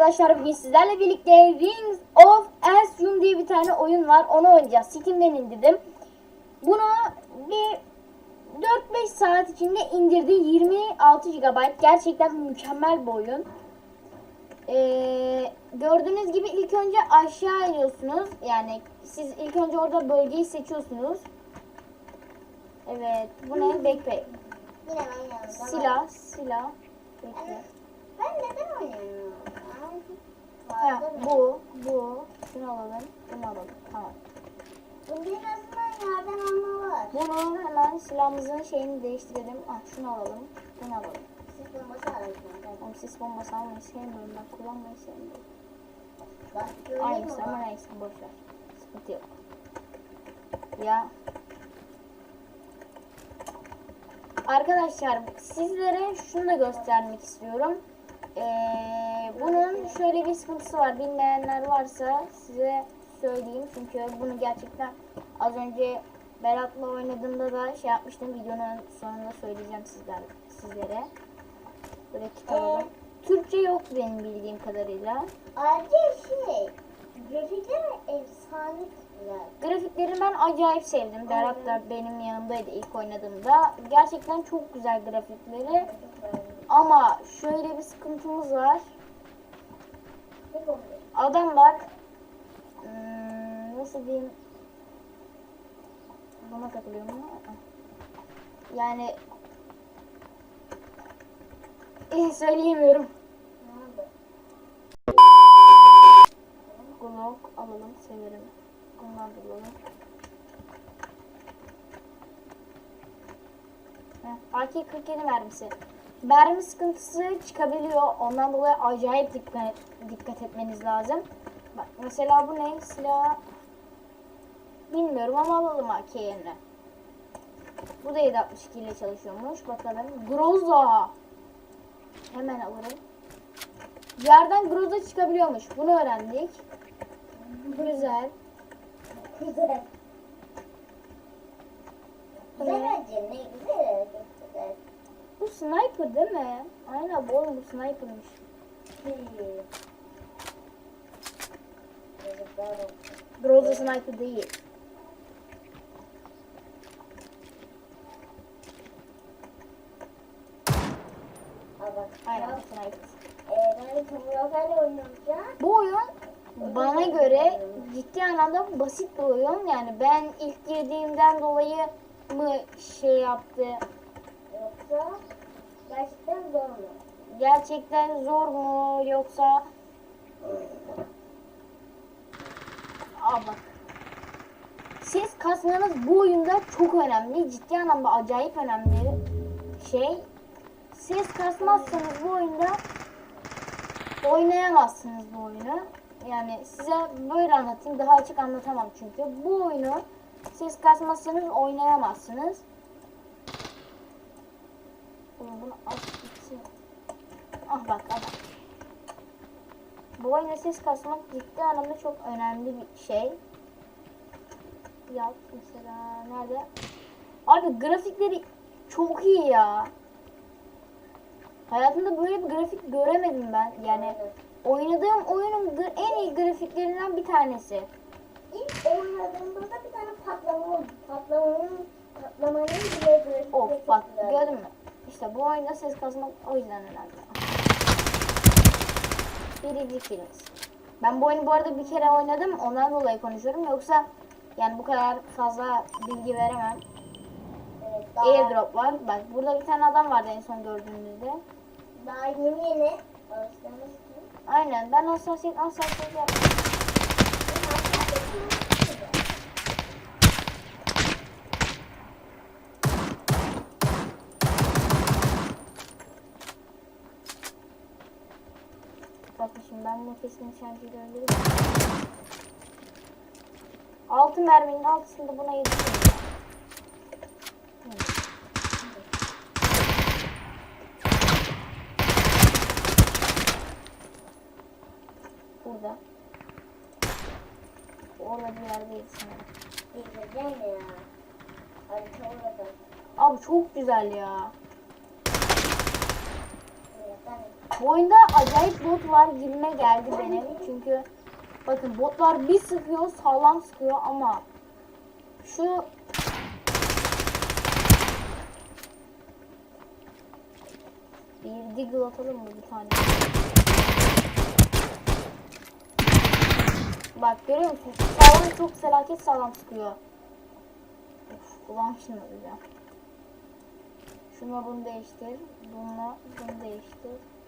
arkadaşlar bugün sizlerle birlikte Rings of Ancient diye bir tane oyun var. Onu oynayacağız. Steam'den indirdim. Bunu bir 4-5 saat içinde indirdi. 26 GB. Gerçekten mükemmel bir oyun. Ee, gördüğünüz gibi ilk önce aşağı iniyorsunuz. Yani siz ilk önce orada bölgeyi seçiyorsunuz. Evet. Bu ne? Backpack. Silah. Silah. Bekle. Ben neden oynuyorum? Ha, bu, bu. Şunu alalım, bunu alalım. Tamam. Bu bir azından yerden alma var. Bunu hemen silahımızın şeyini değiştirelim. Ah, şunu alalım, bunu alalım. Siz bombası arasında. Oğlum sis bombası almayı sevmiyorum ben, kullanmayı sevmiyorum. Bak Aynısı ama neyse, boş ver. Sıkıntı yok. Ya. Arkadaşlar sizlere şunu da göstermek istiyorum. Ee, bunun şöyle bir sıkıntısı var. Bilmeyenler varsa size söyleyeyim. Çünkü bunu gerçekten az önce Berat'la oynadığımda da şey yapmıştım. Videonun sonunda söyleyeceğim sizler, sizlere. Böyle kitabım. Türkçe yok benim bildiğim kadarıyla. Ayrıca şey, grafikler efsane. Grafikleri ben acayip sevdim. Berat da benim yanımdaydı ilk oynadığımda. Gerçekten çok güzel grafikleri. Ama şöyle bir sıkıntımız var. Oluyor? Adamlar hmm, nasıl diyeyim buna takılıyor mu? Yani eh, söyleyemiyorum. Glock alalım severim. Bundan da. Heh, AK-47 mermisi. Mermi sıkıntısı çıkabiliyor. Ondan dolayı acayip dikkat, dikkat etmeniz lazım. Bak mesela bu ne? Silah bilmiyorum ama alalım AK. Bu da 762 ile çalışıyormuş. Bakalım. Groza. Hemen alırım. Yerden Groza çıkabiliyormuş. Bunu öğrendik. Güzel. Güzel. Güzel güzel. Güzel. Bu sniper değil mi? Aynen bu oğlum bu olsun. Groza sniper değil. Aynen sniper. Ee. Bu oyun bana göre ciddi anlamda basit bir oyun. Yani ben ilk girdiğimden dolayı mı şey yaptı? Yoksa gerçekten zor mu? Gerçekten zor mu yoksa Aa bak. Ses kasmanız bu oyunda çok önemli. Ciddi anlamda acayip önemli şey. Ses kasmazsanız bu oyunda oynayamazsınız bu oyunu. Yani size böyle anlatayım. Daha açık anlatamam çünkü. Bu oyunu ses kasmazsanız oynayamazsınız. Oğlum bunu aç gitsin. Ah bak. Bu oyuna ses kasmak ciddi anlamda çok önemli bir şey. Yap mesela nerede? Abi grafikleri çok iyi ya. Hayatımda böyle bir grafik göremedim ben. Yani oynadığım oyunun en iyi grafiklerinden bir tanesi. İlk oynadığımda da bir tane patlama oldu. Patlamanın, patlamanın bile grafikleri Of bak gördün mü? İşte bu oyunda ses kasmak o yüzden önemli. Birinci filmiz. Ben bu oyunu bu arada bir kere oynadım. Ondan dolayı konuşuyorum. Yoksa yani bu kadar fazla bilgi veremem. Evet, daha, Airdrop var. Bak burada bir tane adam vardı en son gördüğümüzde. daha yeni yeni. Aynen ben hassasiyet hassasiyet yap- Bakın şimdi ben bunu kesin nişancıyla öldürürüm. Altı merminin altısında buna yetişiyor. Burada. Orada bir yerdeydi sanırım. Abi çok güzel ya. Evet, Efendim. Bu oyunda acayip bot var gibime geldi benim. Çünkü bakın botlar bir sıkıyor sağlam sıkıyor ama şu bir deagle atalım mı bir tane? Bak görüyor musun? Sağlam çok felaket sağlam sıkıyor. Of, kulağım şimdi öleceğim. Şuna bunu değiştir. Bununla bunu değiştir.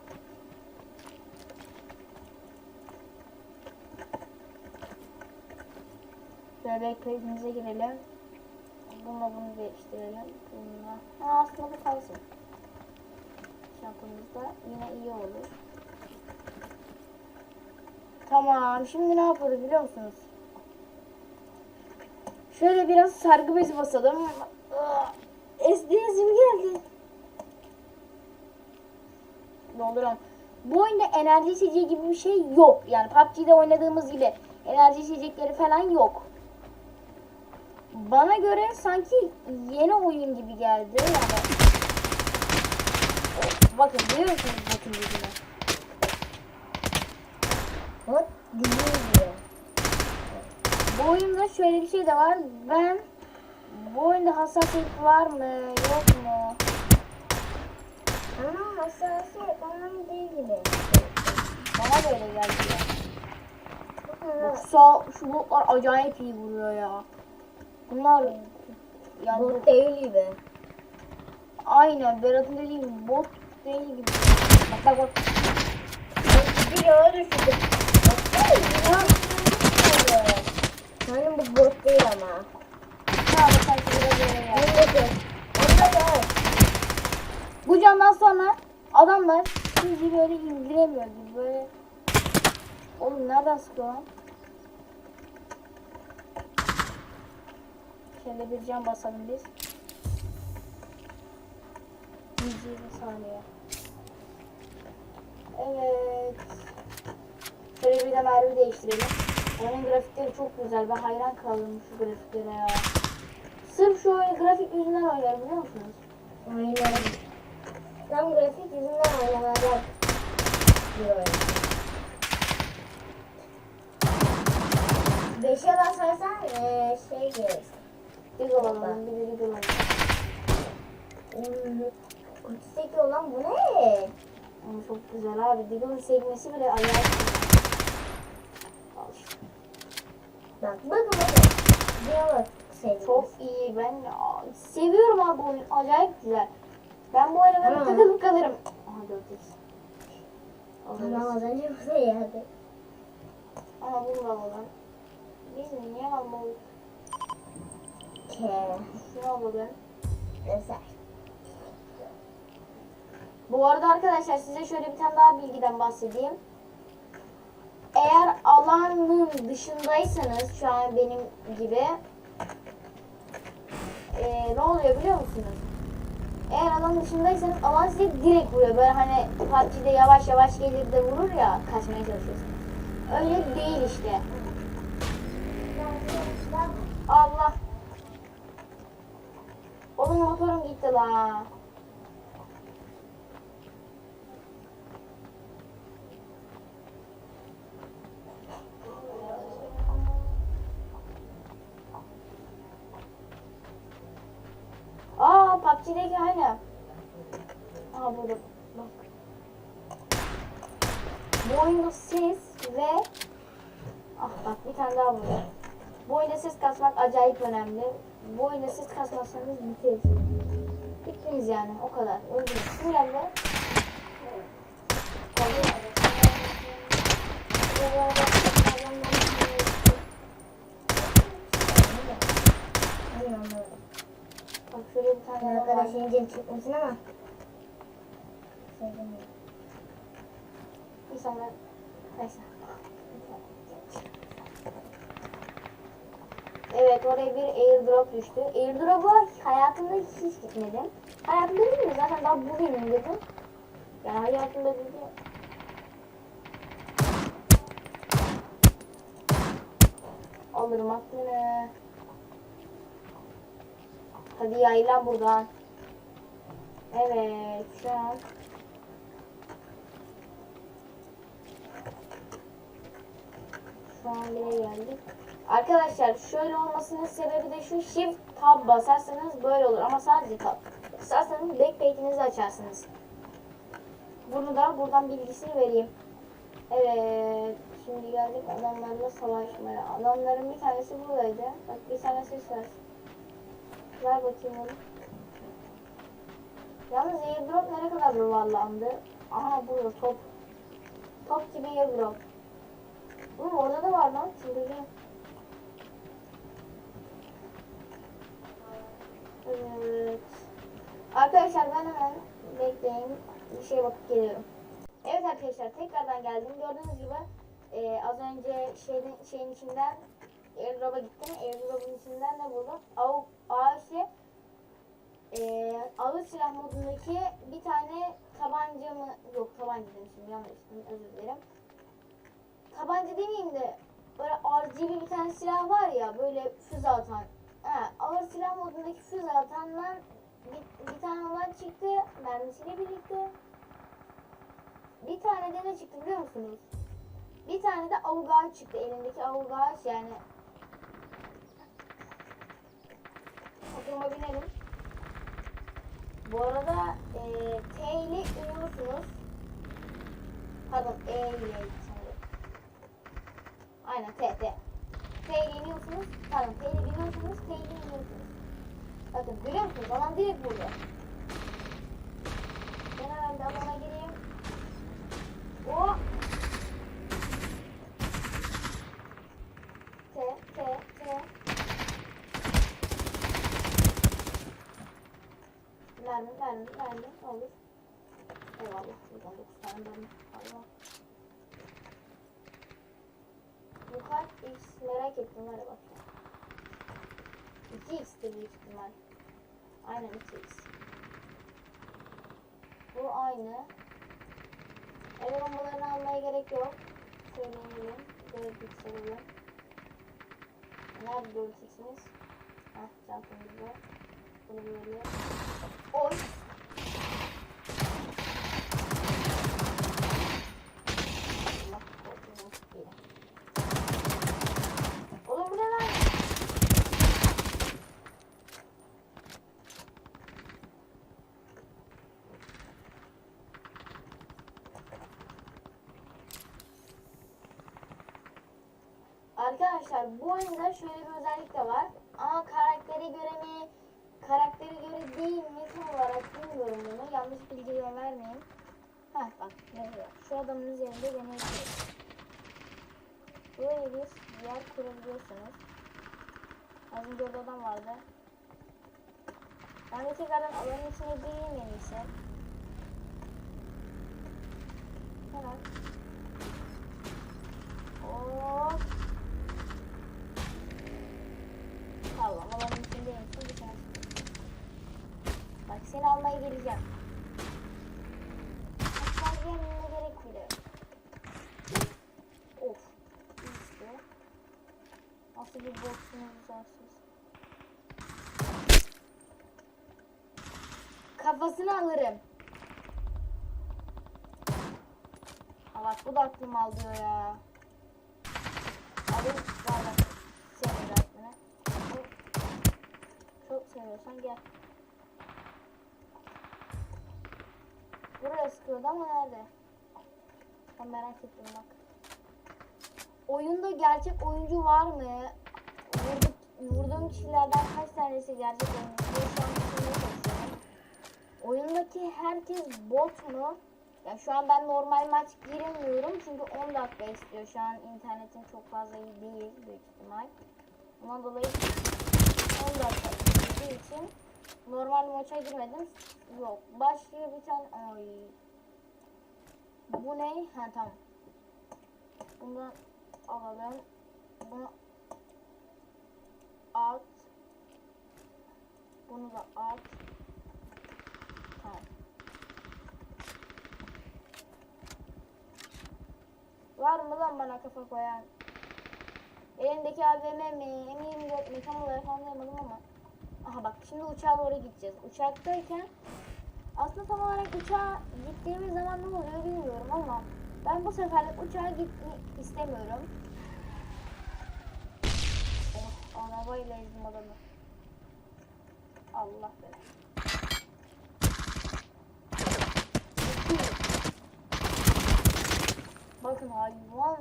Bebek kayıtımıza girelim. Bununla bunu değiştirelim. Bununla. Ha, aslında bu kalsın. Çantamızda yine iyi olur. Tamam. Şimdi ne yapıyoruz biliyor musunuz? Şöyle biraz sargı bezi basalım. SDS'im geldi. Dolduralım. Bu oyunda enerji içeceği gibi bir şey yok. Yani PUBG'de oynadığımız gibi enerji içecekleri falan yok. Bana göre sanki yeni oyun gibi geldi. Yani bakın görüyor musunuz bakın yüzüne? Bot dinliyor. Bu oyunda şöyle bir şey de var. Ben bu oyunda hassasiyet var mı yok mu? Ama hassasiyet onun değil gibi. Bana böyle geldi ya. Sağ, şu botlar acayip iyi vuruyor ya. Bunlar yani bot değil gibi. aynen Berat'ın dediği gibi bot değil gibi. Bak bak. Bir yola düşürdüm. Yani bu bot değil ama. Ha, bak. Bu candan sonra adamlar sizi böyle indiremiyor gibi böyle. Oğlum nereden sıkıyor lan? Şöyle bir can basalım biz. 120 saniye. Evet. Şöyle bir de mermi değiştirelim. Oyunun grafikleri çok güzel. Ben hayran kaldım şu grafiklere ya. Sırf şu oyun grafik yüzünden oynuyorum biliyor musunuz? Aynen. Tam grafik yüzünden oynanacak bir oyun. Beşe basarsan eee şey gelir. Diggle alalım, bir de diggle alalım. Hmm, Kutusdaki olan bu ne? Ama çok güzel abi. Diggle'ın sekmesi bile güzel. Al. Bak bakın bakın. Diyalog sevdim. Çok iyi. Ben aa, seviyorum abi bu oyunu. Acayip güzel. Ben bu oyuna böyle takılıp kalırım. Aha dördeyiz. Tamam Alırız. az önce bu da geldi. Ama bunu da alalım. Biz niye almalıyız? Ke. Şunu alalım. Güzel. Bu arada arkadaşlar size şöyle bir tane daha bilgiden bahsedeyim. Eğer alanın dışındaysanız şu an benim gibi eee, ne oluyor biliyor musunuz? Eğer alanın dışındaysanız alan size direkt vuruyor. Böyle hani PUBG'de yavaş yavaş gelir de vurur ya kaçmaya çalışıyorsunuz. Öyle değil işte. Allah. Motorum gitti la. Aa PUBG'deki aynı. Aa burada bak. Bu oyunda ses ve ah bak bir tane daha burada. Bu oyunda ses kasmak acayip önemli. Bu oyunda ses kasmazsanız bitersiniz. Bittiniz yani o kadar. Öldünüz. Aynen anladım. Bak şöyle bir tane. Arkadaşın cin çıkmasın ama. Sevdim. İnsanlar neyse. Evet oraya bir airdrop düştü. Airdrop'a hayatımda hiç gitmedim. Hayatımda değil mi? Zaten daha bugün indirdim. Yani hayatımda değil mi? Alırım aklını. Hadi yaylan buradan. Evet şu an. Şu an geldik. Arkadaşlar şöyle olmasının sebebi de şu shift tab basarsanız böyle olur ama sadece tab. İsterseniz backpack'inizi açarsınız. Bunu da buradan bilgisini vereyim. Evet. Şimdi geldik adamlarla savaşmaya. Adamların bir tanesi buradaydı. Bak bir tane ses var. Ver bakayım onu. Yalnız airdrop nereye kadar yuvarlandı? Aha burada top. Top gibi airdrop. Oğlum orada da var lan. Çıldıracağım. Evet. Arkadaşlar ben hemen bekleyin. Bir şeye bakıp geliyorum. Evet arkadaşlar tekrardan geldim. Gördüğünüz gibi e, az önce şeyin, şeyin içinden airdrop'a gittim. Airdrop'un içinden ne buldum? Av, ağaçlı e, ağır silah modundaki bir tane tabanca mı? Yok tabanca demişim yanlış özür dilerim. Tabanca demeyeyim de böyle RGB bir tane silah var ya böyle füze atan. Ha, silah modundaki füze atandan bir, bir tane olan çıktı mermisiyle birlikte. Bir tane de ne çıktı biliyor musunuz? Bir tane de avugaç çıktı elindeki avugaç yani. Oturma binelim. Bu arada e, T ile iniyorsunuz. Pardon E ile. Aynen T T. İle iniyorsunuz. Pardon ile biniyorsunuz. İle iniyorsunuz. Bakın görüyor musunuz? Alan direkt burada. Ben hemen de alana gireyim. O. T T T. Mermi, mermi, mermi. Olur. Eyvallah. 119 tane mermi. Allah. Merak ettim var bak. 2X'tir büyük ihtimal. Aynen 2X. Bu aynı. El bombalarını almaya gerek yok. Söyleyelim. 4X alalım. Nerede 4X'imiz? Heh, çantamız var. Bunu böyle. Oy. Allah korkuyorum. İyi. Oğlum bu ne lan? Arkadaşlar bu oyunda şöyle bir özellik de var. Ama karaktere göre mi, karaktere göre değil mi tam olarak bilmiyorum bunu. Yanlış bilgi vermeyeyim. Heh bak ne diyor. Şu adamın üzerinde deneyebiliriz. Böyle bir yer kurabiliyorsunuz. Az önce orada adam vardı. Ben de tekrardan alanın içine gireyim en iyisi. Hemen. Hop. Tamam alanın içindeyim. Şimdi sen. Bak seni almaya geleceğim. Hatta bile. Of. Nasıl bir boksunuz. Kafasını alırım. Bak bu da aklım alıyor ya. Alayım var bak. Senin. Çok, çok seviyorsan gel. Buraya sıkıyordu ama nerede? Ben merak ettim bak. Oyunda gerçek oyuncu var mı? Vurduk, vurduğum kişilerden kaç tanesi gerçek oyuncu? Oyundaki herkes bot mu? Ya şu an ben normal maç giremiyorum çünkü 10 dakika istiyor. Şu an internetim çok fazla iyi değil büyük ihtimal. Ondan dolayı 10 dakika istediği için normal maça girmedim. Yok. Başlıyor bir tane. Ay. Bu ne? Ha tamam. Bundan alalım. Bunu at. Bunu da at. Tamam. Var mı lan bana kafa koyan? Elimdeki AVM mi? M24 mi? Tam olarak anlayamadım ama. Aha bak şimdi uçağa doğru gideceğiz. Uçaktayken aslında tam olarak uçağa gittiğimiz zaman ne oluyor bilmiyorum ama ben bu seferlik uçağa gitmek istemiyorum. Arabayla ezdim adamı. Allah be. Bakın hayvan.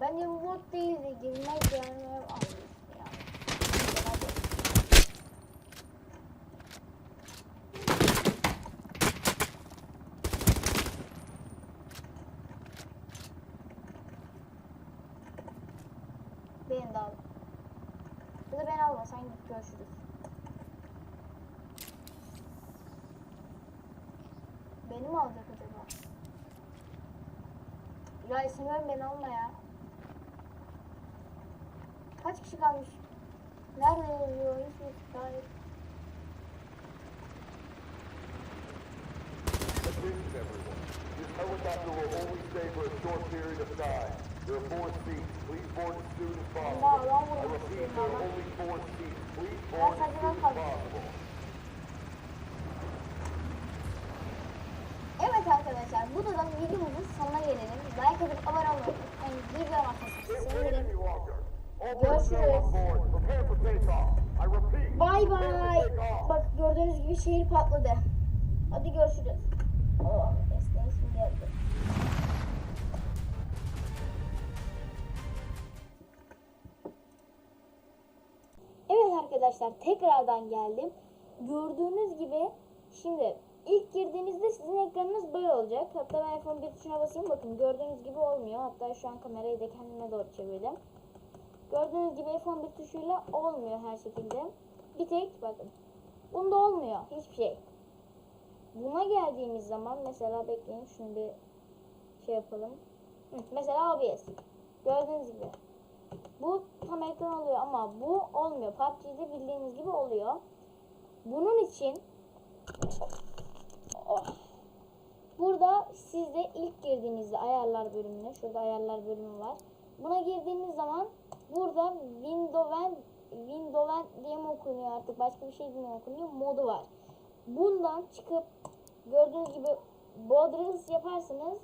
Bence bu bot değildi. Girmez yani. Allah ya. Hadi. Beni de al. Ya da beni alma sen git görüşürüz. Beni mi alacak acaba? Ya istemiyorum beni alma ya. Kaç kişi kalmış? Nerede yazıyor? Hiçbir şikayet. Attention everyone. This helicopter will only stay for a short period of time. There are four seats. Please board possible. Allah Allah I repeat, there are only four seats. Evet arkadaşlar bu da videomuzun sonuna gelelim. Like atıp abone olmayı unutmayın. Any longer. All Görüşürüz. Bay bay. Bak gördüğünüz gibi şehir patladı. Hadi görüşürüz. Oh, esneyişim geldi. Arkadaşlar tekrardan geldim. Gördüğünüz gibi şimdi ilk girdiğinizde sizin ekranınız böyle olacak. Hatta ben iPhone bir tuşuna basayım bakın gördüğünüz gibi olmuyor. Hatta şu an kamerayı da kendime doğru çevirdim. Gördüğünüz gibi F11 tuşuyla olmuyor her şekilde. Bir tek bakın. Bunda olmuyor hiçbir şey. Buna geldiğimiz zaman mesela bekleyin şunu bir şey yapalım. Hı, mesela OBS. Gördüğünüz gibi. Bu tam ekran oluyor ama bu olmuyor. PUBG'de bildiğiniz gibi oluyor. Bunun için Oh. burada sizde ilk girdiğinizde ayarlar bölümüne, şurada ayarlar bölümü var. Buna girdiğiniz zaman burada Windows Windows diye mi okunuyor artık başka bir şey diye mi okunuyor modu var. Bundan çıkıp gördüğünüz gibi borderless yaparsanız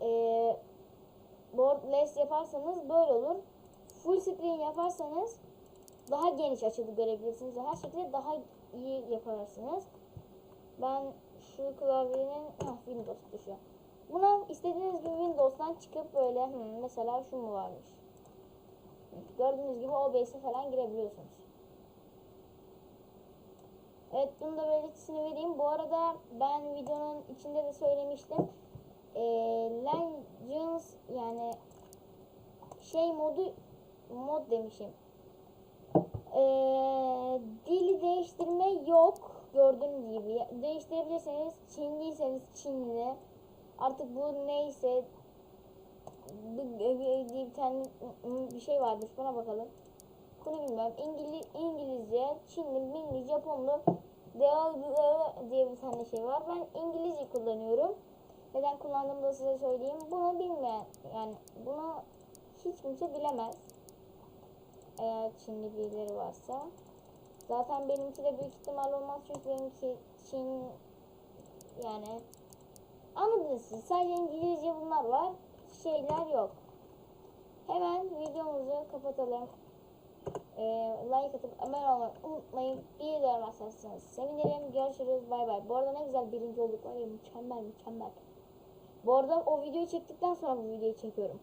eee borderless yaparsanız böyle olur. Full screen yaparsanız daha geniş açıda görebilirsiniz ve her şekilde daha iyi yaparsınız. Ben şu klavyenin ah, Windows tuşu. Buna istediğiniz gibi Windows'tan çıkıp böyle hmm, mesela şu mu varmış. Gördüğünüz gibi OBS'e falan girebiliyorsunuz. Evet bunu da belirtisini vereyim. Bu arada ben videonun içinde de söylemiştim. Ee, Legends yani şey modu mod demişim. Ee, dili değiştirme yok. Gördüğünüz gibi. Değiştirebilirseniz Çinliyseniz Çinli. Artık bu neyse diye bir tane bir şey varmış. Bana bakalım. Bunu bilmiyorum. İngiliz, İngilizce, Çinli, Minli, Japonlu diye bir tane şey var. Ben İngilizce kullanıyorum. Neden kullandığımı da size söyleyeyim. Bunu bilmeyen yani bunu hiç kimse bilemez. Eğer Çinli birileri varsa. Zaten benimki de büyük ihtimal olmaz çünkü benimki Çin yani anladınız siz. Sadece İngilizce bunlar var. Şeyler yok. Hemen videomuzu kapatalım. Ee, like atıp abone olmayı unutmayın. İyi görmezseniz sevinirim. Görüşürüz. Bay bay. Bu arada ne güzel birinci olduk var ya mükemmel mükemmel. Bu arada o videoyu çektikten sonra bu videoyu çekiyorum.